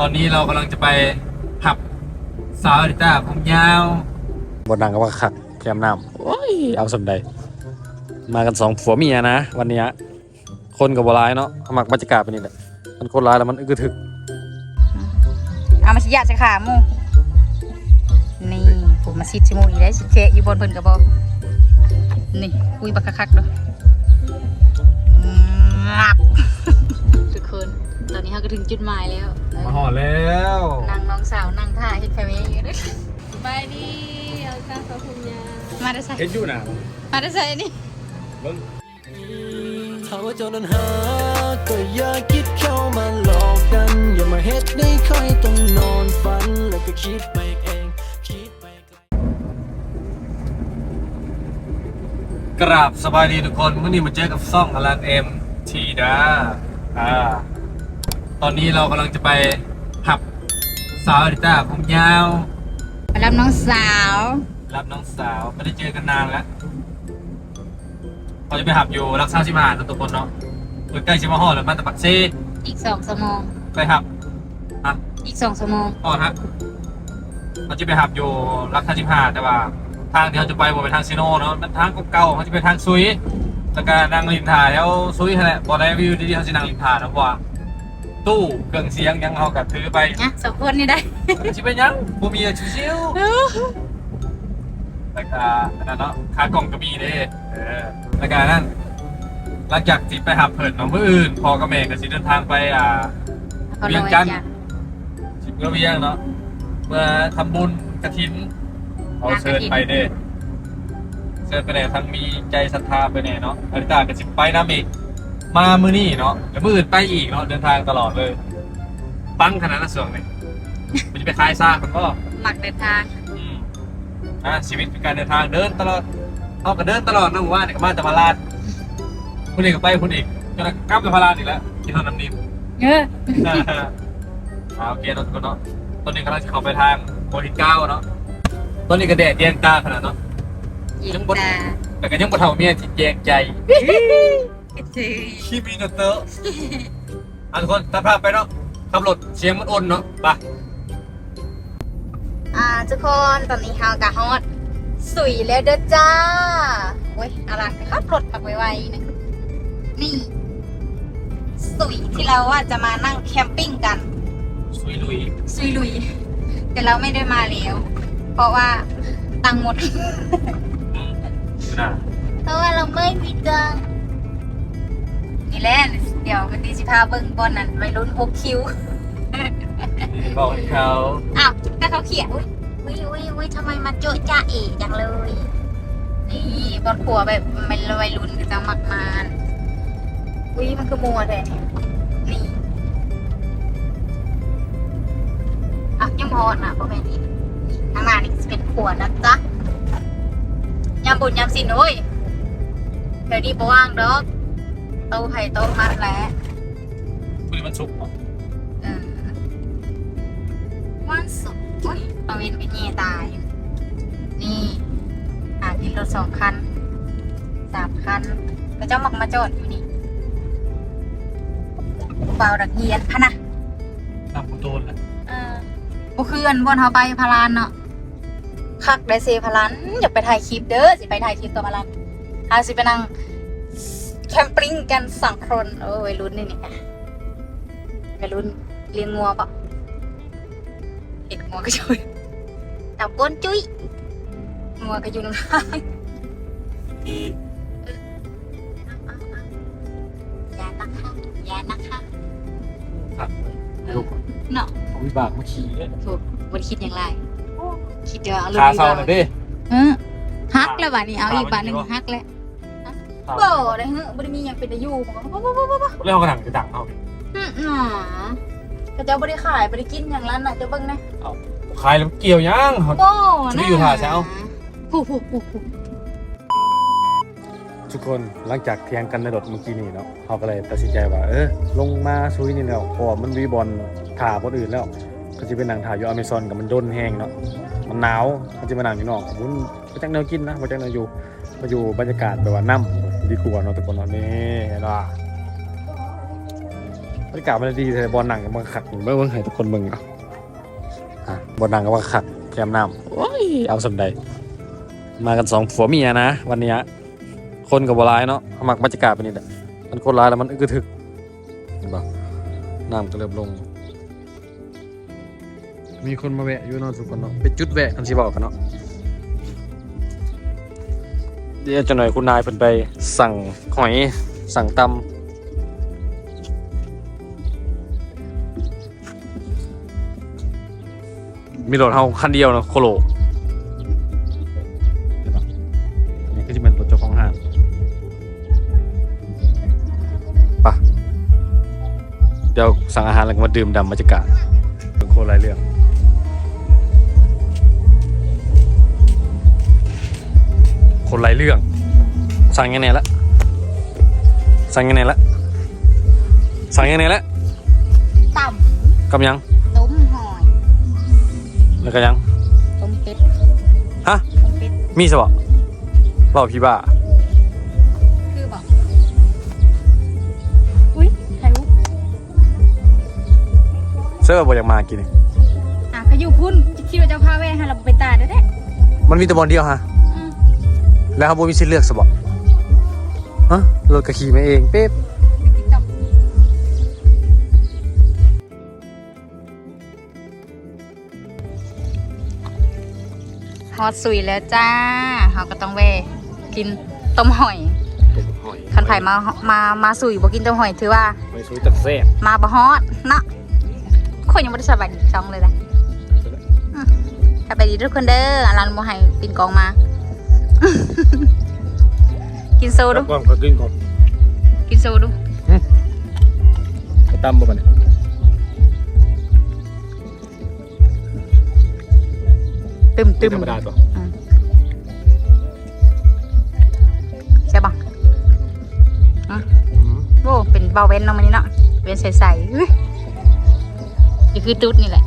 ตอนนี้เรากำลังจะไปหับสาวดิต้าผมยาวบนดังก็ว่าขักแคมน้ำโอ้ยเอาสมใด มากันสองผัวเมียนะ วันเนี้ยคนกับบร้ายเนาะหมักบรรยากาศไปนี่แหละมันคนร้ายแล้วมันอึกระทึกเอามาสิยะใส่ขาหมูนี่ผมมาซิดชิมูอีได้สิเคอยู่บนเพิ่นกระบอกนี่คุยบักคักๆเด้วย จุดหมายแล้วมาห่อแล้วนั่งน้องสาวนั่งท่าเฮ็ดแฟมิลี่อยู่เด้วยบายดีเอาตาเขาพุงยามาได้ใส่เห็นอยู่นะมาได้ใส่นี่เบิ้งถ้าว่าเจ้านั้นหาก็อย่าคิดเข้ามาหลอกกันอย่ามาเฮ็ดให้ค่อยต้องนอนฝันแล้วก็คิดไปเองคิดไปไกลกราบสบายดีทุกคนเมื่อนี้มาเจอกับซ่องอลันเอ็มทีดาอ่า ตอนนี้เรากำลังจะไปหับสาวดิต้าผมยาวมารับน้องสาว รับน้องสาวไม่ได้เจอกันนานแล้วเราจะไปหับอยู่รักษาสิบหานทุกคนเนาะใกล้ชิมาห่อแล้วมันตะปักซีอีกสองชั่วโมงไปหับอะอีกสองชั่วโมงอ๋อฮะเราจะไปหับอยู่รักษาสิบหาแต่ว่า ทางที่เขาจะไปบ่เป็นทางซีโนเนาะมันทางเก่าๆเขาจะไปทางซุยแล้วก็นั่งลินถ่ายแล้วซุยนั่นแหละบอได้วิวดีๆเขาจะนั่งลินถ่ายนะเพราะว่า ตู้เครื่องเสียงยังเขากับถือไปนะสองคนนี่ได้ชิเป็นยังบูมีชิวๆแล้วก็อันนั้นเนาะขากล่องก็มีเด้เออแล้วก็นั่นหลังจากที่ไปหับเผินน้องมืออื่นพอกับแม่ก็สิเดินทางไปอ่า เวียงจันทร์ สิบเกวียงเนาะเมื่อทำบุญกระถินเขาเชิญไปเด้เชิญไปแน่ทั้งมีใจศรัทธาไปแน่เนาะอาริตากระสิบไปน้ำอีก มามือนี่เนาะแล้วมืออื่นไปอีกเนาะเดินทางตลอดเลย ปังขนาดนั้นส่วนเลยมันจะไปคลายซากมันก็หมักเดินทางอืมอะชีวิตเป็นการเดินทางเดินตลอดเอาก็เดินตลอดนะผมว่าเนี่ยก็มาแต่มาลาดคุณเอกก็ไปคุณเอกจนกลับไปพาราดอีกแล้วที่ทางน้ำนิ่มเอออ่าโอเคเนาะทุกคนเนาะตอนนี้กำลังจะเข้าไปทางโมทิเก้าเนาะตอนนี้ก็แดดแยงตาขนาดเนาะยิยังงบ่ตาแต่ก็ยังบ่เท่าเมียที่แยงใจ ที่มีเนอะเตอร์อะทุกคนตัดภาพไปเนาะขับรถเสียงมันอ่อนเนาะไปอ่าทุกคนตอนนี้เฮากะฮอดสุยแล้วเด้อจ้าโอ้ยอารันไปขับรถขับไวๆนะนี่ สุยที่เราว่าจะมานั่งแคมปิ้งกันสุยลุยซุยลุย แต่เราไม่ได้มาแล้ว เพราะว่าตังค์หมด นะ เพราะว่าเราไม่มีตังค์นี่ แหละเดี๋ยวกันดีสิพาเบิ่งบอลนั่นไปรุ่นหกคิวนี่บอกให้เขาอ้าวก็เขาเขียนอุ้ยอุ้ยอุ้ยอุ้ยทำไมมาโจ๊ะจ้าเอ๋จังเลย นี่บอลขัวแบบมันวัยรุ่นก็จะมักมานอุ้ยมันคือมัวเลยนี่อะยังพอดนะพ่อแม่นี่นี่ข้างหน้านี่จะเป็นขวดนะจ๊ะยำบุญยำสินโอ้ยเดี๋ยวนี้บ่ว่างดอกโตไผ่โตมันแหละคุณมันสุกเนาะเออวันศุกร์โอ้ยตะเวนไปเงียตาย นี่หากินรถสองคันสามคันก็เจ้ามักมาจอดอยู่นี่เบาดักเยียนพะนะตามคุณโดนแหละเออบุคืนบนเขาไปพารานเนาะคักได้เซพารานอย่าไปถ่ายคลิปเด้อสิไปถ่ายคลิปกับพารานหาสิไปนั่ง แคมปิ้งกันสองคน โอ้ยวัยรุ่นนี่นี่วัยรุ่นเลี้ยงงัวปะเห็ดงัวก็ช่วยตับก้นจุ้ยงัวก็อยู่ในทางอย่านะคะอย่านะคะครับลูกเนาะเอาวิบากมาขี่เลยถูกวันคิดอย่างไร คิดเดี๋ยวเอาขาดีเศร้ากว่าหน่อยดิเออฮักแล้วบ้านี้เอาอีกบ้านหนึ่งขามันดีวะฮักแล้ว ขาโบ่ได้เฮ้ยบ่ได้มีอย่างเป็นอายุบ่บ่บ่บ่บ่บ่เรื่องกระดังกระดังเอาดิอืมหนากระเจ้าบ่ได้ขายบ่ได้กินอย่างนั้นน่ะเจ้าเบิ่งนะขายแล้วเกี่ยวยังโบ่จะไปอยู่ท่าเช้า ผู้ผู้ผู้ผู้ทุกคนหลังจากเทียงกันในรถเมื่อกี้นี่เนาะเขาก็เลยตัดสินใจว่า เออลงมาซุยนี่แล้วเพราะว่ามันวีบอลถ่าบนอื่นแล้วก็จะเป็นหนังถ่ายอยู่อเมซอนกับมันโดนแห้งเนาะมันหนาวมันจะมาหนังอยู่นอกมุนมาจากแนวกินนะมาจากแนวอยู่มาอยู่บรรยากาศแบบว่าน้ำ ดีกว่าเนาะทุกคนเนาะนี่เห็นป่ะบรรยากาศมันดีเลยบอลหนังมันขักเบิ่งเบิ่งให้ทุกคนเบิ่งเอาอะบอลหนังกับมันขักแกมน้ำโอ้ยเอาสำใดมากันสองผัวเมียนะ วันนี้คนกับบร้ายเนาะเอามักบรรยากาศไปนี่แหละมันคนร้ายแล้วมันอึกระทึกเห็นปะน้ำก็เริ่มลง มีคนมาแวะอยู่เนาะทุกคนเนาะเป็นจุดแวะกันสิบอกกันเนาะ เดี๋ยวจะหน่อยคุณนายเพิ่นไปสั่งหอยสั่งตำมีรถเฮาคันเดียวเนาะโคโลเห็นปะนี่ก็จะเป็นรถเจ้าของห้างไปะเดี๋ยวสั่งอาหารแล้วก็มาดื่มด่ำบรรยากาศเป็นโคตรหลายเรื่อง คนหลายเรื่อง สั่งยังไงละสั่งยังไงละสั่งยังไงละต่กับยังำต้มหอยแล้วก็ยังต้มเป็ดฮะต้มเป็ดมีสบะเปล่าพี่บ้าคือบอกอุ้ยไข่มุกเสื้อบอกอยากมากินนี่อะเขาอยู่พุ่นคิดว่าเจ้าพาแว่ให้เราไปตาได้แท้มันมีแต่บอลเดียวฮะอืม แล้วเขาบ่มีสิทธิ์เลือกสบะฮะรถกระขี่มาเองเป๊บฮอตสุยแล้วจ้าเราก็ต้องแวะกินต้มหอยหอยคันไผ่มา มา มาสุยบ่กินต้มหอยถือว่าไม่ซุยตัดแซ่บมาบ่ฮอตเนาะคนยังไม่ได้สบายดีช่องเลยนะอืมสบายดีทุกคนเด้ออารันโมให้ปินกองมา กินโซดูก่อนก็กินก่อนกินโซดูไปตำบ่กันเนี่ยตึมตึมธรรมดาตัวใช่ปะอืมโอ้เป็นเบาเว้นเนาะมันนี้เนาะเว้นใสๆอุ๊ยนี่คือตุ๊ดนี่แหละ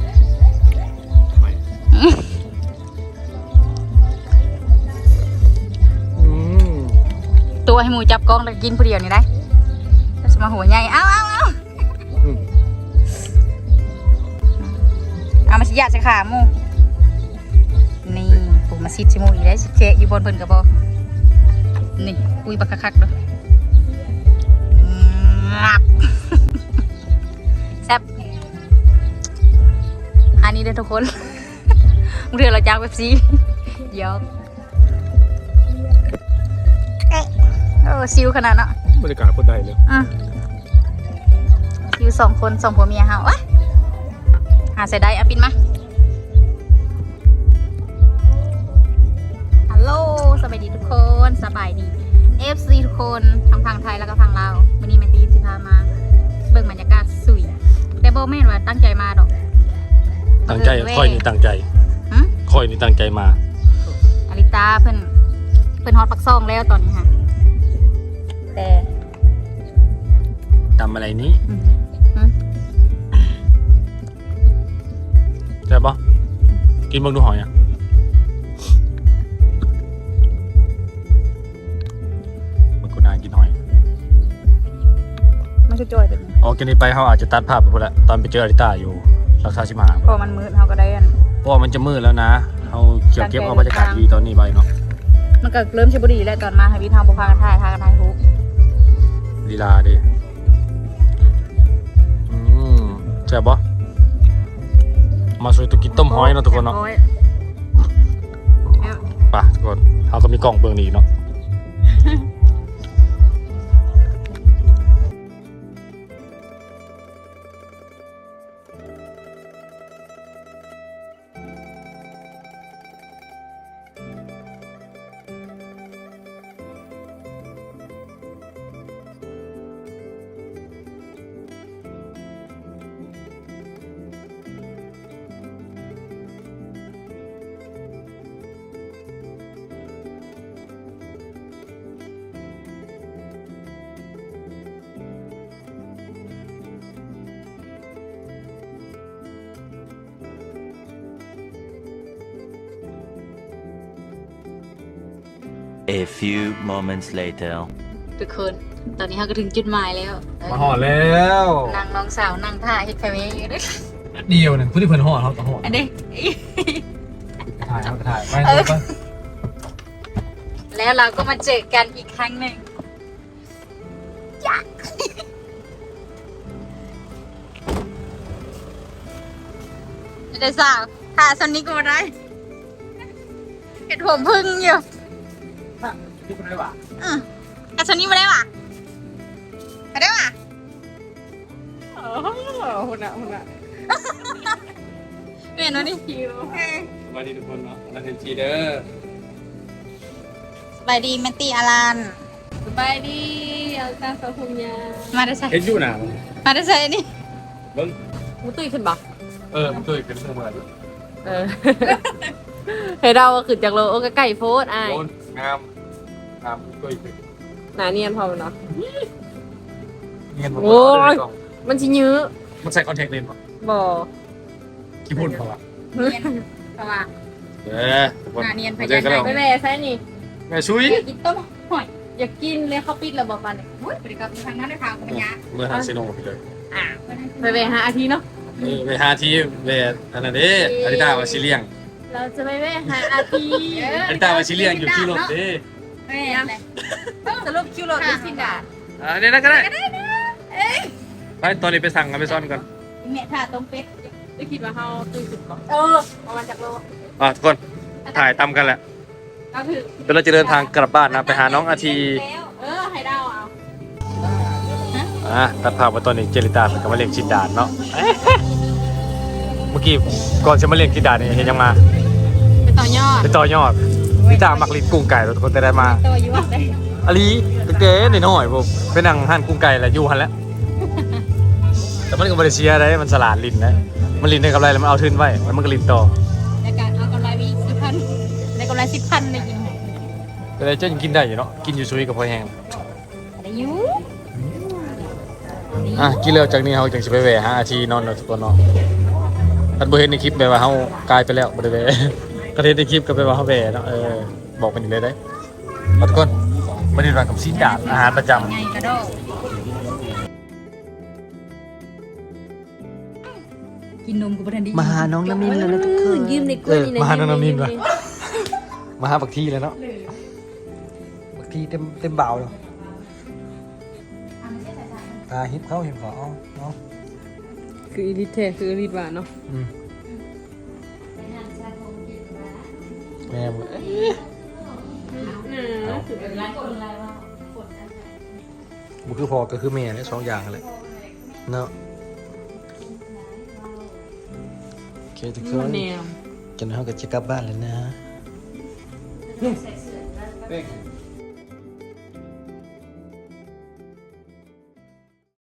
วให้หมูจับกล้องแล้วกินผู้เดียวนี่ได้แล้วจะมาหัวใหญ่เอาเอาเอาเอามาสิยาสิขาหมูนี่ปูมาซิดชิหมูอีกแล้วสิเคอยู่บนเพิ่นกระบอกนี่ปุยบักคักๆด้วยแซ่บอันนี้เด้อทุกคนเรือเราจ้างเว็บซีเดี๋ยว เอ๊ะโอ้ซิวขนาดเนาะบรรยากาศคนใดเลยอืมอยู่สองคนสองผัวเมียเฮาวะหาใส่ได้อะปินมาฮัลโหลสบายดีทุกคนสบายดี FC ทุกคนทั้งฝั่งไทยแล้วก็ฝั่งลาววันนี้แมตตีสิพามา เบิ่งบรรยากาศสุยแต่โบแม่นว่าตั้งใจมาดอก ตั้งใจเว้ยค่อยนี่ตั้งใจหึค่อยนี่ตั้งใจมาอาริตาเพิ่นเพิ่นฮอตปักซองแล้วตอนนี้ค่ะ แต่ทำอะไรนี้อืมอืมใช่ปะกินเบิ่งดูหอยอะมันก็นานกินหอยไม่ใช่จอยแบบนี้ออกกันนี้ไปเขาอาจจะตัดภาพไปพุ่นละตอนไปเจออาริต้าอยู่รักษาชิมหาพอมันมืดเขาก็ได้อันเพราะว่ามันจะมืดแล้วนะเขาเกี่ยวเก็บเอาบรรยากาศดีตอนนี้ไปเนาะมันก็เริ่มชิบุรีแล้วตอนมาให้พี่ทางบุพากันถ่ายทากันถ่ายฮุก ลีลาดิอืมใช่ปะมาสวยตุกินต้มหอยเนาะทุกคนเนาะโอ้ยไป่ะทุกคนเขาก็มีกล่องเบื้องนี้เนาะ A few moments later. ทุกคน ตอนนี้เราก็ถึงจุดหมายแล้วเออมาหอดแล้วนางน้องสาวนั่งท่าเฮ็ดไฟเมย์อยู่เด้วยเดียวหนึ่งผู้ที่เพิ่นหอดเขาก็หอดอันนี้ถ่ายเขาก็ถ่ายไปเออไปแล้วเราก็มาเจอกันอีกครั้งหนึ่งอยากไม่ได้สาวถ่าสนิกก็มาได้เห็ดผมพึ่งอยู่ ที่คนได้ปะอืมแต่สนิกมาได้ปะมาได้ปะโอ้โหหุ่นอะหุ่นอะเปลี่ยนวะนี่คิวสวัสดีทุกคนเนาะนักเรียนจีเด้อสบายดีแมตตี้อารันสบายดีเอาตาสาวผมยาวมาได้ใส่เห็นอยู่หนามาได้ใส่นี่เบิ้งมุตุ้ยขึ้นบ่เออมันตัวอีกเป็นเรื่องเหมือนเออให้เราขึ้นจากโลโอ้ก็ไก่โพดอ้ายโดนงาม งามตัวอีกเป็นหนาเนียนพอมันเนาะ เงินผมโอ้ยมันชิยื้อมันใส่คอนแทคเลนส์ป่ะบ่กี่พุ่นเปล่าวะเนียนเพราะว่า เออทุกคนหน้าเนียนพมายัเจอกันแล้วไปแม่ใส่นี่ แม่ชุยกินต้มหอยอยากกินเลยเขาปิดแล้วบ่ปันเนี่ยโอ้ยบริการทางนั้นได้ทางปัญญาเมื่อหาซิโนไปเลยอะไปแม่หาอาทีเนาะ เออไปหาที่เวทอันนั้นเด้อาริตาวาซิเลียงเราจะไปแม่หาอาทีอาริตาวาซิเลียงอยู่ที่รถเด้ แม่เลยสรุปคิวโรดด้วยสินดาอ่าเนี่ยนะก็ได้ไปตอนนี้ไปสั่งอเมซอนก่อนแม่ถ่าต้มเป็ดได้คิดว่าเฮาตุ้ยขึ้นบ่เออประมาณจากโลอะทุกคนถ่ายตามกันแหละก็คือเดี๋ยวเราจะเดินทางกลับบ้านนะไปหาน้องอาทีเออให้เดาเอาอะตัดภาพมาตอนนี้เจริตาเป็นกำมาเลี้ยงชินดานเนาะเมื่อกี้ก่อนจะมาเลี้ยงชินดานเนี่ยเห็นยังมา ไปต่อยอด ไปต่อยอด นิตามักลิ้นกุ้งไก่ทุกคนจะได้มาต่อยอดได้อลีตั้งแต่น้อยๆผมไปนั่งหั่นกุ้งไก่แหละอยู่หันแหล้วแต่มันก็บริเชียได้มันสลาดลิ้นนะมันลิ้นได้กำไรแล้วมันเอาทืนไว้แล้วมันก็ลิ้นต่อในการเอากำไรไปอีกสิบพันในกำไรสิบพันในกินแต่เจ้ายังกินได้อยู่เนาะกินอยู่ซุยกับพอแห้งได้อยูอะกินแล้วจากนี้เขาจึงจะไปแหวะหาอาทีนอนเนาะทุกคนเนาะท่านบ่เห็นในคลิปแบบว่าเขากลายไปแล้วบ่ได้แหวะ ก็เห็นในคลิปก็ไปว่าเขาแหวะเนาะเออบอกมันอยู่เลยได้เอาทุกคนมาดีกว่ากับซีนดาดอาหารประจำไงกระโดดกินนมกูประทันดีมาหาน้องน้ำมินแล้วนะทุกคนยืมในกล้เอวยอนี่นะมาหาน้องน้ำมินยืว่ะมาหาบักทีเลยเนาะบักทีเต็มเต็มเบาเลยตาฮิปเข้าฮิปขอเอาเอาคืออีลิทแท้คืออีลิทหวานเนาะ อืมแม่มึงบุคือพอก็คือแม่เนี่ยสองอย่างแหละเนาะโอเคทุกคนแนวจนเขาก็จะกลับบ้านแล้วนะ